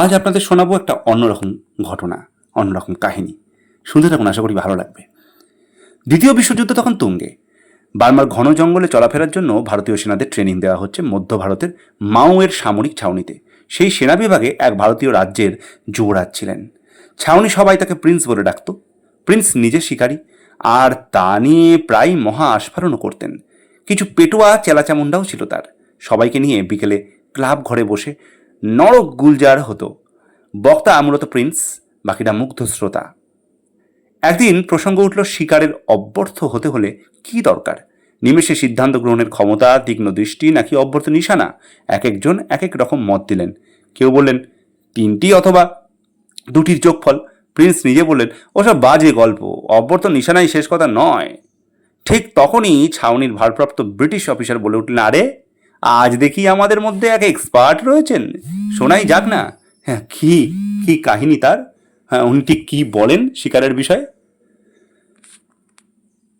আজ আপনাদের শোনাবো একটা অন্যরকম ঘটনা, অন্যরকম কাহিনী। শুনতে থাকুন, আশা করি ভালো লাগবে। দ্বিতীয় বিশ্বযুদ্ধ তখন তুঙ্গে। বার্মার ঘন জঙ্গলে চলাফেরার জন্য ভারতীয় সেনাদের ট্রেনিং দেওয়া হচ্ছে মধ্য ভারতের মাউয়ের সামরিক ছাউনিতে। সেই সেনা বিভাগে এক ভারতীয় রাজ্যের যুবরাজ ছিলেন। ছাউনি সবাই তাকে প্রিন্স বলে ডাকত। প্রিন্স নিজে শিকারী, আর তা নিয়ে প্রায় মহা আস্ফারণও করতেন। কিছু পেটোয়া, চেলাচামুন্ডাও ছিল তার। সবাইকে নিয়ে বিকেলে ক্লাব ঘরে বসে নরক গুলজার হতো। বক্তা মূলত প্রিন্স, বাকিটা মুগ্ধ শ্রোতা। একদিন প্রসঙ্গ উঠল শিকারের অব্যর্থ হতে হলে কি দরকার? নিমেষে সিদ্ধান্ত গ্রহণের ক্ষমতা, তীক্ষ্ণ দৃষ্টি নাকি অব্যর্থ নিশানা? এক একজন এক এক রকম মত দিলেন। কেউ বললেন, তিনটি অথবা দুটির যোগফল। প্রিন্স নিজে বললেন, ওসব বাজে গল্প, অব্যর্থ নিশানাই শেষ কথা নয়। ঠিক তখনই ছাউনির ভারপ্রাপ্ত ব্রিটিশ অফিসার বলে উঠলেন, আরে আজ দেখি আমাদের মধ্যে এক এক্সপার্ট রয়েছেন। শোনাই যাক না। হ্যাঁ কি কি কাহিনী তার? হ্যাঁ উনি ঠিক কী বলেন শিকারের বিষয়ে?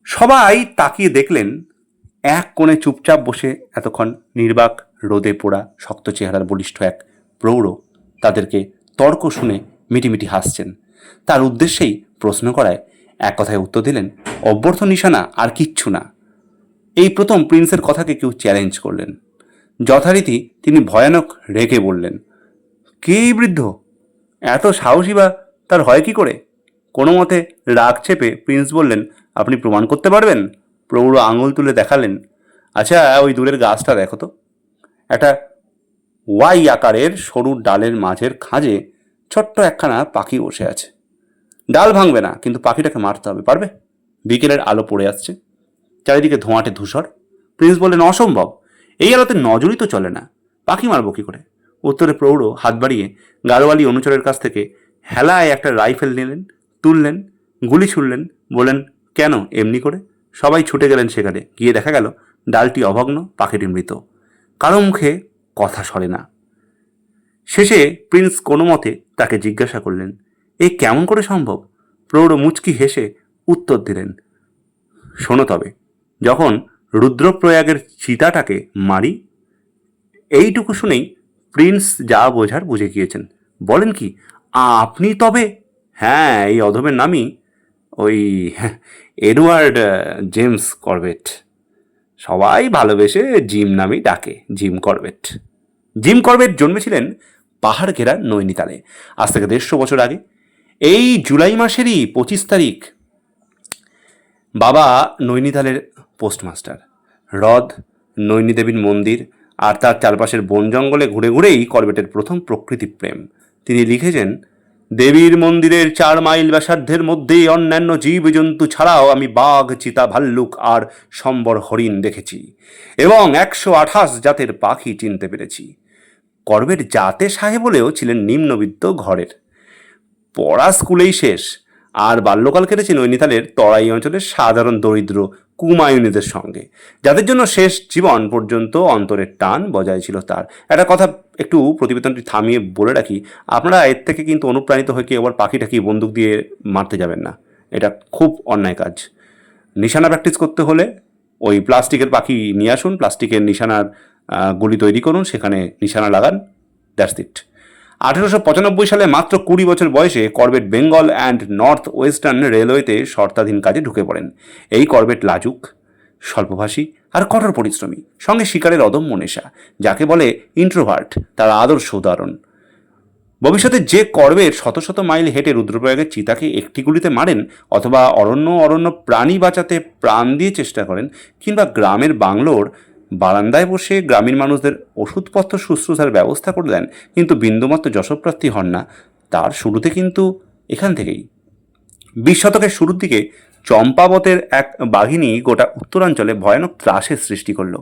সবাই তাকিয়ে দেখলেন, এক কোণে চুপচাপ বসে এতক্ষণ নির্বাক রোদে পোড়া শক্ত চেহারার বলিষ্ঠ এক প্রৌঢ় তাদেরকে তর্ক শুনে মিটিমিটি হাসছেন। তার উদ্দেশ্যেই প্রশ্ন করায়, এক কথায় উত্তর দিলেন অভ্যর্থ নিশানা আর কিচ্ছু না। এই প্রথম প্রিন্সের কথাকে কেউ চ্যালেঞ্জ করলেন। যথারীতি তিনি ভয়ানক রেগে বললেন, কে এই বৃদ্ধ? এত সাহসী বা তার হয় কি করে? কোনো মতে রাগ চেপে প্রিন্স বললেন, আপনি প্রমাণ করতে পারবেন? প্রৌঢ় আঙুল তুলে দেখালেন আচ্ছা ওই দূরের গাছটা দেখো তো। একটা ওয়াই আকারের সরু ডালের মাঝের খাঁজে ছোট্ট একখানা পাখি বসে আছে। ডাল ভাঙবে না, কিন্তু পাখিটাকে মারতে হবে, পারবে? বিকেলের আলো পড়ে আসছে, চারিদিকে ধোঁয়াটে ধূসর। প্রিন্স বললেন, অসম্ভব। এই আলোতে নজরই তো চলে না। পাখি মারবো কি করে? উত্তরে প্রৌঢ় হাত বাড়িয়ে গাড়োয়ালি অনুচরের কাছ থেকে হেলায় একটা রাইফেল নিলেন, তুললেন, গুলি ছুড়লেন, বললেন, কেন এমনি করে? সবাই ছুটে গেলেন সেখানে। গিয়ে দেখা গেল, ডালটি অভগ্ন, পাখিটি মৃত। কারও মুখে কথা সরে না। শেষে প্রিন্স কোনো মতে তাকে জিজ্ঞাসা করলেন, এ কেমন করে সম্ভব? প্রৌঢ় মুচকি হেসে উত্তর দিলেন, শোনো তবে, যখন রুদ্রপ্রয়াগের চিতাটাকে মারি। এইটুকু শুনেই প্রিন্স যা বোঝার বুঝে গিয়েছেন। বলেন কি, আপনি তবে হ্যাঁ এই অধমের নামই ওই এডওয়ার্ড জেমস করবেট। সবাই ভালোবেসে জিম নামেই ডাকে, জিম করবেট। জিম করবেট জন্মেছিলেন পাহাড় ঘেরা নৈনিতালে, আজ থেকে দেড়শো বছর আগে। এই জুলাই মাসেরই পঁচিশ তারিখ বাবা নৈনিতালের পোস্টমাস্টার। হ্রদ নৈনী দেবীর মন্দির আর তার চারপাশের বন জঙ্গলে ঘুরে ঘুরেই করবেটের প্রথম প্রকৃতি প্রেম। তিনি লিখেছেন, দেবীর মন্দিরের চার মাইল ব্যাসার্ধের মধ্যেই অন্যান্য জীবজন্তু ছাড়াও আমি বাঘ, চিতা, ভাল্লুক আর সম্বর হরিণ দেখেছি এবং একশো আঠাশ জাতের পাখি চিনতে পেরেছি। করবেট জাতে সাহেব বলেও ছিলেন নিম্নবিত্ত ঘরের। পড়া স্কুলেই শেষ আর বাল্যকাল কেটেছে নৈনিতালের তরাই অঞ্চলের সাধারণ দরিদ্র কুমায়ুনিদের সঙ্গে, যাদের জন্য শেষ জীবন পর্যন্ত অন্তরের টান বজায় ছিল তার। একটা কথা একটু প্রতিবেদনটি থামিয়ে বলে রাখি, আপনারা এর থেকে কিন্তু অনুপ্রাণিত হয়ে কি আবার পাখিটাকে বন্দুক দিয়ে মারতে যাবেন না। এটা খুব অন্যায় কাজ। নিশানা প্র্যাকটিস করতে হলে ওই প্লাস্টিকের পাখি নিয়ে আসুন, প্লাস্টিকের নিশানার গুলি তৈরি করুন, সেখানে নিশানা লাগান দ্যাটস ইট আঠেরোশো পঁচানব্বই সালে মাত্র কুড়ি বছর বয়সে Corbett Bengal and North Western রেলওয়েতে শর্তাধীন কাজে ঢুকে পড়েন। এই করবেট লাজুক, স্বল্পভাষী আর কঠোর পরিশ্রমী, সঙ্গে শিকারের অদম্য নেশা, যাকে বলে ইন্ট্রোভার্ট তার আদর্শ উদাহরণ। ভবিষ্যতে যে করবেট শত শত মাইল হেঁটে রুদ্রপ্রয়াগের চিতাকে একটি গুলিতে মারেন অথবা অরণ্য অরণ্য প্রাণী বাঁচাতে প্রাণ দিয়ে চেষ্টা করেন, কিংবা গ্রামের বাংলোর বারান্দায় বসে গ্রামীণ মানুষদের ওষুধপত্র শুশ্রূষার ব্যবস্থা করে দেন কিন্তু বিন্দুমাত্র যশপ্রাপ্তি হন না। তার শুরুতে কিন্তু এখান থেকেই। বিশ শতকের শুরুর দিকে চম্পাবতের এক বাঘিনী গোটা উত্তরাঞ্চলে ভয়ানক ত্রাসের সৃষ্টি করল।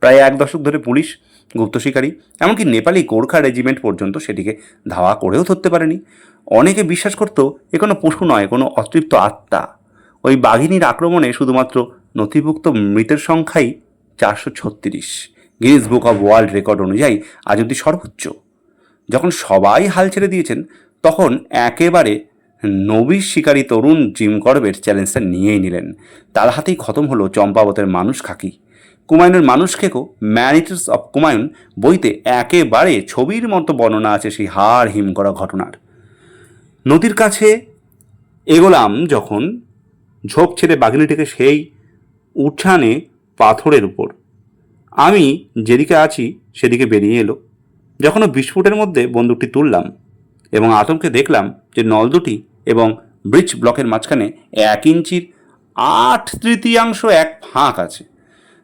প্রায় এক দশক ধরে পুলিশ, গুপ্ত শিকারী, এমনকি নেপালি গোর্খা রেজিমেন্ট পর্যন্ত সেটিকে ধাওয়া করেও ধরতে পারেনি। অনেকে বিশ্বাস করতো এ কোনো পশু নয়, কোনো অতৃপ্ত আত্মা। ওই বাঘিনীর আক্রমণে শুধুমাত্র নথিভুক্ত মৃতের সংখ্যাই চারশো ছত্রিশ Guinness book of world record অনুযায়ী আজ অব্দি সর্বোচ্চ। যখন সবাই হাল ছেড়ে দিয়েছেন, তখন একেবারে নবী শিকারী তরুণ জিম করবের চ্যালেঞ্জটা নিয়েই নিলেন। তার হাতেই খতম হলো চম্পাবতের মানুষ খাকি। কুমায়ুনের মানুষ খেকো, ম্যানিটার্স অফ কুমায়ুন বইতে একেবারে ছবির মতো বর্ণনা আছে সেই হাড় হিম করা ঘটনার। নদীর কাছে এগোলাম যখন ঝোপ ছেড়ে বাঘিনীটিকে সেই উঠানে পাথরের উপর। আমি যেদিকে আছি সেদিকে বেরিয়ে এলো। যখন বিস্ফোটের মধ্যে বন্দুকটি তুললাম এবং আতঙ্কে দেখলাম যে নল দুটি এবং ব্রিজ ব্লকের মাঝখানে এক ইঞ্চির আট তৃতীয়াংশ এক ফাঁক আছে।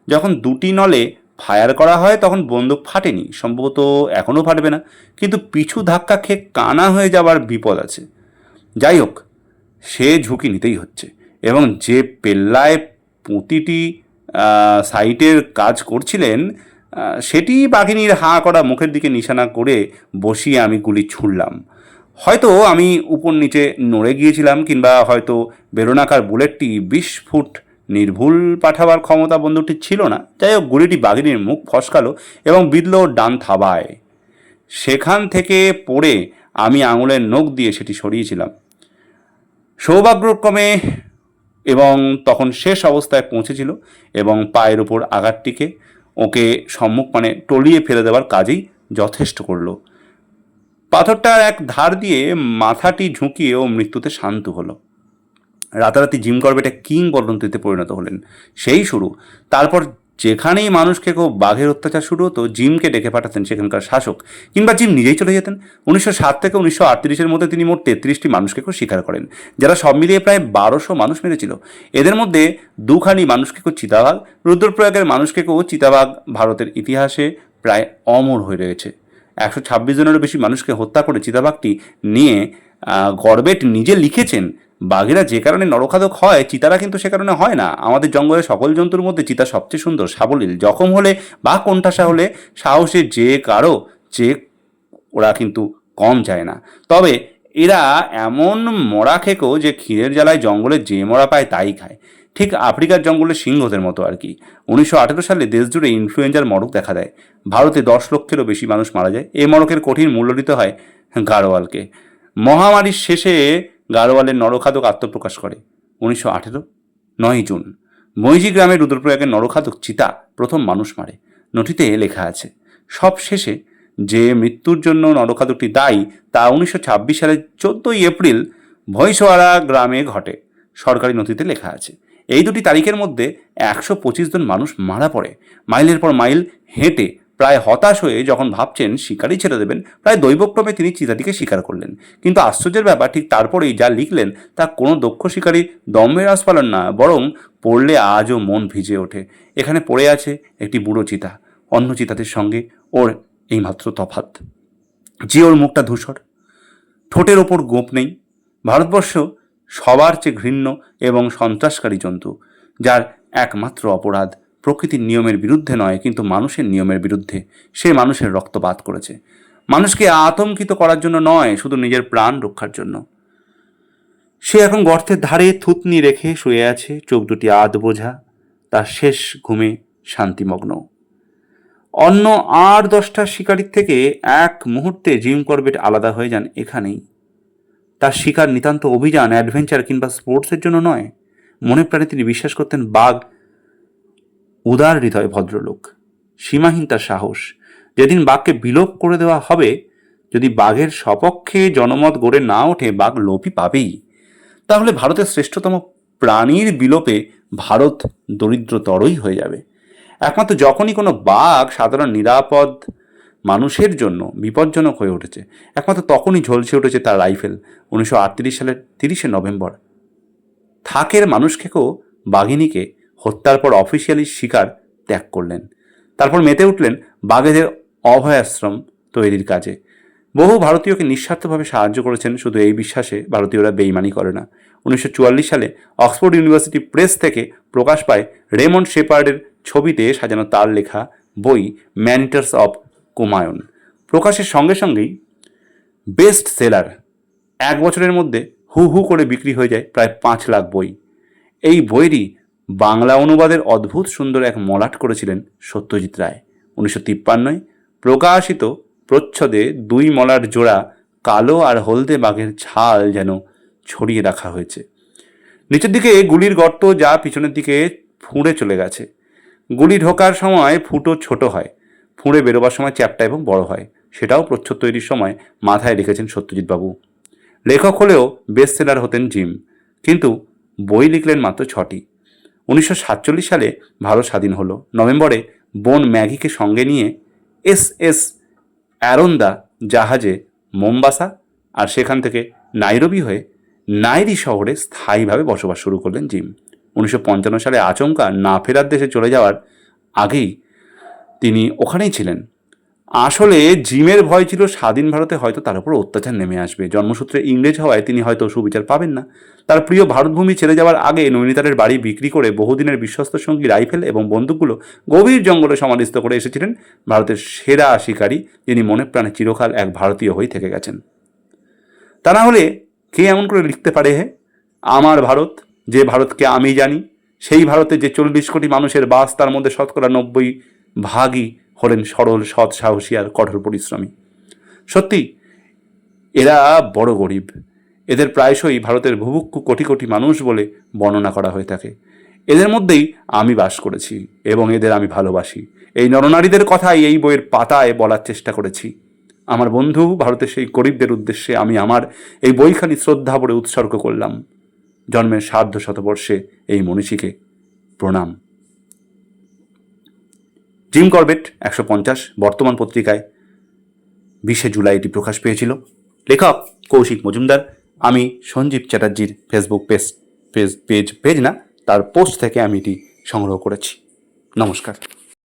যখন দুটি নলে ফায়ার করা হয় তখন বন্দুক ফাটেনি। সম্ভবত এখনও ফাটবে না। কিন্তু পিছু ধাক্কা খেয়ে কানা হয়ে যাওয়ার বিপদ আছে। যাই হোক সে ঝুঁকি নিতেই হচ্ছে এবং যে পেল্লায় প্রতিটি আহ, সাইটের কাজ করছিলেন সেটি বাঘিনীর হাঁ করা মুখের দিকে নিশানা করে বসিয়ে আমি গুলি ছুড়লাম। হয়তো আমি উপর নিচে নড়ে গিয়েছিলাম কিংবা হয়তো বেরোনাকার বুলেটটি বিশ ফুট নির্ভুল পাঠাবার ক্ষমতা বন্দুকটি ছিল না। যাই হোক, গুলিটি বাঘিনীর মুখ ফসকালো এবং ওর ডান থাবায়। সেখান থেকে পড়ে আমি আঙুলের নখ দিয়ে সেটি সরিয়েছিলাম। সৌভাগ্যক্রমে এবং তখন শেষ অবস্থায় পৌঁছেছিল এবং পায়ের ওপর আঘাতটিকে ওকে সম্মুখ মানে টলিয়ে ফেলে দেওয়ার কাজেই যথেষ্ট করল। পাথরটার এক ধার দিয়ে মাথাটি ঝুঁকিয়ে ও মৃত্যুতে শান্ত হলো। রাতারাতি জিম করবেটা কিংবদন্তিতে পরিণত হলেন। সেই শুরু। তারপর যেখানেই মানুষকে কেউ বাঘের অত্যাচার শুরু হতো, জিমকে ডেকে পাঠাতেন সেখানকার শাসক, কিংবা জিম নিজেই চলে যেতেন। উনিশশো সাত থেকে উনিশশো আটত্রিশের মধ্যে তিনি মোট তেত্রিশটি মানুষকে কেউ স্বীকার করেন, যারা সব মিলিয়ে প্রায় বারোশো মানুষ মেরেছিল। এদের মধ্যে দুখানি মানুষকে কেউ চিতাবাঘ, রুদ্রপ্রয়াগের মানুষকে কেউ চিতাবাঘ ভারতের ইতিহাসে প্রায় অমর হয়ে রয়েছে। একশো ছাব্বিশ জনেরও বেশি মানুষকে হত্যা করে চিতাবাঘটি নিয়ে গর্বেট নিজে লিখেছেন বাঘেরা যে কারণে নরখাদক হয়, চিতারা কিন্তু সে কারণে হয় না। আমাদের জঙ্গলের সকল জন্তুর মধ্যে চিতা সবচেয়ে সুন্দর, সাবলীল। জখম হলে বা কোণঠাসা হলে সাহসে যে কারও যে ওরা কিন্তু কম যায় না। তবে এরা এমন মরা খেকো যে ক্ষীরের জ্বালায় জঙ্গলে যে মরা পায় তাই খায়। ঠিক আফ্রিকার জঙ্গলের সিংহদের মতো আর কি। উনিশশো আঠেরো সালে দেশ জুড়ে ইনফ্লুয়েঞ্জার মরক দেখা দেয়। ভারতে দশ লক্ষেরও বেশি মানুষ মারা যায়। এই মরকের কঠিন মূল্য দিতে হয় গাড়োয়ালকে। মহামারীর শেষে গাড়োয়ালের নরখাদক আত্মপ্রকাশ করে। উনিশশো আঠেরো, নয় জুন। মৈজি গ্রামের রুদ্রপ্রয়াগের নরখাদক চিতা প্রথম মানুষ মারে। নথিতে লেখা আছে, সব শেষে যে মৃত্যুর জন্য নরখাদকটি দায়ী তা উনিশশো ছাব্বিশ সালের চোদ্দই এপ্রিল ভৈসোয়ারা গ্রামে ঘটে। সরকারি নথিতে লেখা আছে, এই দুটি তারিখের মধ্যে একশো পঁচিশ জন মানুষ মারা পড়ে। মাইলের পর মাইল হেঁটে প্রায় হতাশ হয়ে যখন ভাবছেন শিকারই ছেড়ে দেবেন, প্রায় দৈবক্রমে তিনি চিতাটিকে স্বীকার করলেন। কিন্তু আশ্চর্যের ব্যাপার, ঠিক তারপরেই যা লিখলেন তা কোনো দক্ষ শিকারী দম্ভের আস্পালন না, বরং পড়লে আজও মন ভিজে ওঠে। এখানে পড়ে আছে একটি বুড়ো চিতা, অন্য চিতাদের সঙ্গে ওর এইমাত্র তফাত যে ওর মুখটা ধূসর, ঠোঁটের ওপর গোপ নেই, ভারতবর্ষ সবার চেয়ে ঘৃণ্য এবং সন্ত্রাসকারী জন্তু, যার একমাত্র অপরাধ প্রকৃতির নিয়মের বিরুদ্ধে নয়, কিন্তু মানুষের নিয়মের বিরুদ্ধে। সে মানুষের রক্তপাত করেছে। মানুষকে আতঙ্কিত করার জন্য নয়, শুধু নিজের প্রাণ রক্ষার জন্য। সে এখন গর্তের ধারে থুতনি রেখে শুয়ে আছে, চোখ দুটি আধ বোঝা, তার শেষ ঘুমে শান্তিমগ্ন। অন্য আর দশটা শিকারির থেকে এক মুহূর্তে জিম করবেট আলাদা হয়ে যান এখানেই। তার শিকার নিতান্ত অভিযান, অ্যাডভেঞ্চার কিংবা স্পোর্টসের জন্য নয়। মনে প্রাণে তিনি বিশ্বাস করতেন বাঘ উদার হৃদয় ভদ্রলোক। সীমাহীন তার সাহস। যেদিন বাঘকে বিলোপ করে দেওয়া হবে, যদি বাঘের সপক্ষে জনমত গড়ে না ওঠে, বাঘ লোপই পাবেই। তাহলে ভারতের শ্রেষ্ঠতম প্রাণীর বিলোপে ভারত দরিদ্রতরই হয়ে যাবে। একমাত্র যখনই কোনো বাঘ সাধারণ নিরাপদ মানুষের জন্য বিপজ্জনক হয়ে উঠেছে, একমাত্র তখনই ঝলসে উঠেছে তার রাইফেল। উনিশশো আটত্রিশ সালের তিরিশে নভেম্বর। থাকের মানুষ খেকেও বাঘিনীকে হত্যার পর অফিসিয়ালি শিকার ত্যাগ করলেন। তারপর মেতে উঠলেন বাঘেদের অভয়াশ্রম তৈরির কাজে। বহু ভারতীয়কে নিঃস্বার্থভাবে সাহায্য করেছেন, শুধু এই বিশ্বাসে ভারতীয়রা বেইমানি করে না। উনিশশো চুয়াল্লিশ সালে অক্সফোর্ড ইউনিভার্সিটি প্রেস থেকে প্রকাশ পায় রেমন্ড শেপার্ডের ছবিতে সাজানো তার লেখা বই, ম্যানিটার্স অফ কুমায়ুন। প্রকাশের সঙ্গে সঙ্গেই বেস্ট সেলার, এক বছরের মধ্যে হু হু করে বিক্রি হয়ে যায় প্রায় পাঁচ লাখ বই। এই বইয়েরই বাংলা অনুবাদের অদ্ভুত সুন্দর এক মলাট করেছিলেন সত্যজিৎ রায়। উনিশশো তিপ্পান্নয় প্রকাশিত প্রচ্ছদে দুই মলার জোড়া কালো আর হলদে বাঘের ছাল যেন ছড়িয়ে রাখা হয়েছে। নিচের দিকে গুলির গর্ত যা পিছনের দিকে ফুঁড়ে চলে গেছে। গুলি ঢোকার সময় ফুটো ছোট হয়, ফুঁড়ে বেরোবার সময় চ্যাপটা এবং বড় হয়। সেটাও প্রচ্ছদ তৈরির সময় মাথায় রেখেছেন সত্যজিৎ বাবু লেখক হলেও বেস্ট সেলার হতেন জিম, কিন্তু বই লিখলেন মাত্র ছটি। উনিশশো সাতচল্লিশ সালে ভারত স্বাধীন হলো। নভেম্বরে বোন ম্যাগিকে সঙ্গে নিয়ে এস এস অ্যারন্দা জাহাজে মোমবাসা আর সেখান থেকে নাইরবি হয়ে নাইরি শহরে স্থায়ীভাবে বসবাস শুরু করলেন জিম। উনিশশো পঞ্চান্ন সালে আচমকা না ফেরার দেশে চলে যাওয়ার আগেই তিনি ওখানেই ছিলেন। আসলে জিমের ভয় ছিল স্বাধীন ভারতে হয়তো তার উপর অত্যাচার নেমে আসবে। জন্মসূত্রে ইংরেজ হওয়ায় তিনি হয়তো সুবিচার পাবেন না। তার প্রিয় ভারতভূমি ছেড়ে যাওয়ার আগে নৈনিতালের বাড়ি বিক্রি করে বহুদিনের বিশ্বস্ত সঙ্গী রাইফেল এবং বন্দুকগুলো গভীর জঙ্গলে সমাধিস্থ করে এসেছিলেন ভারতের সেরা শিকারী, যিনি মনে প্রাণে চিরকাল এক ভারতীয় হয়ে থেকে গেছেন। তা না হলে কে এমন করে লিখতে পারে হে? আমার ভারত, যে ভারতকে আমি জানি, সেই ভারতে যে চল্লিশ কোটি মানুষের বাস তার মধ্যে শতকরা নব্বই ভাগই হলেন সরল, সৎ, সাহসী আর কঠোর পরিশ্রমী। সত্যি, এরা বড় গরিব। এদের প্রায়শই ভারতের ভুভুক্ষু কোটি কোটি মানুষ বলে বর্ণনা করা হয়ে থাকে। এদের মধ্যেই আমি বাস করেছি এবং এদের আমি ভালোবাসি। এই নরনারীদের কথাই এই বইয়ের পাতায় বলার চেষ্টা করেছি। আমার বন্ধু, ভারতের সেই গরিবদের উদ্দেশ্যে আমি আমার এই বইখানি শ্রদ্ধা ভরে উৎসর্গ করলাম। জন্মের সার্ধ শতবর্ষে এই মনীষীকে প্রণাম। জিম করবেট একশো পঞ্চাশ, বর্তমান পত্রিকায় বিশে জুলাই এটি প্রকাশ পেয়েছিল। লেখক কৌশিক মজুমদার, আমি Sanjeev চ্যাটার্জির Facebook page page page page না, তার পোস্ট থেকে আমি এটি সংগ্রহ করেছি। নমস্কার।